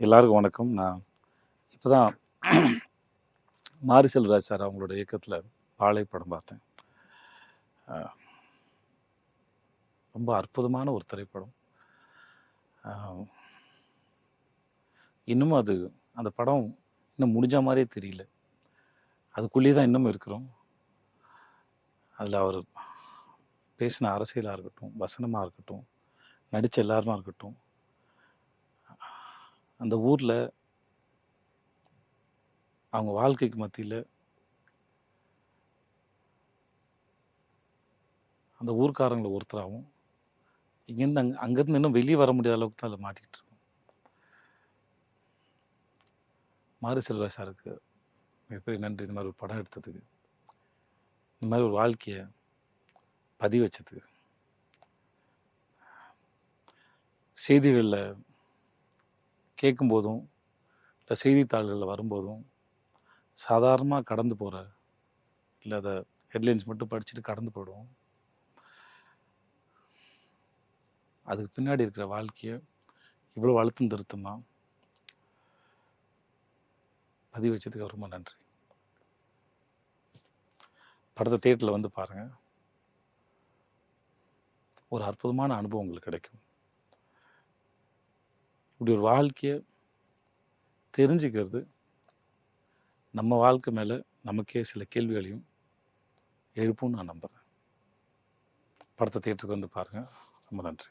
எல்லாருக்கும் வணக்கம். நான் இப்போ தான் மாரி செல்வராஜ் சார் அவங்களோட இயக்கத்தில் வாழை படம் பார்த்தேன். ரொம்ப அற்புதமான ஒரு திரைப்படம். இன்னமும் அது அந்த படம் இன்னும் முடிஞ்ச மாதிரியே தெரியல. அதுக்குள்ளேயே தான் இன்னமும் இருக்கிறோம். அதில் அவர் பேசின அரசியலாக இருக்கட்டும் வசனமாக இருக்கட்டும் நடித்த எல்லாருமா இருக்கட்டும் அந்த ஊரில் அவங்க வாழ்க்கைக்கு மத்தியில் அந்த ஊர்க்காரங்களை ஒருத்தராகவும் இங்கேருந்து அங்கே அங்கேருந்து இன்னும் வெளியே வர முடியாத அளவுக்கு தான் அதில் மாட்டிக்கிட்டு இருக்கோம். மாரி செல்வராஜ் சாருக்கு மிகப்பெரிய நன்றி. இந்த மாதிரி ஒரு படம் எடுத்ததுக்கு இந்த மாதிரி ஒரு வாழ்க்கையை பதிவு வச்சதுக்கு செய்திகளில் கேட்கும்போதும் இல்லை செய்தித்தாள்களில் வரும்போதும் சாதாரணமாக கடந்து போகிற இல்லை அதை ஹெட்லைன்ஸ் மட்டும் படிச்சுட்டு கடந்து போயிடுவோம். அதுக்கு பின்னாடி இருக்கிற வாழ்க்கையை இவ்வளோ அழுத்தம் திருத்தமாக பதிவு வச்சதுக்கு ரொம்ப நன்றி. படத்தை தேட்டரில் வந்து பாருங்கள் ஒரு அற்புதமான அனுபவம் உங்களுக்கு கிடைக்கும். இப்படி ஒரு வாழ்க்கையை தெரிஞ்சுக்கிறது நம்ம வாழ்க்கை மேலே நமக்கே சில கேள்விகளையும் எழுப்பும்னு நான் நம்புகிறேன் படத்தை தேட்டருக்கு வந்து பாருங்கள் ரொம்ப நன்றி.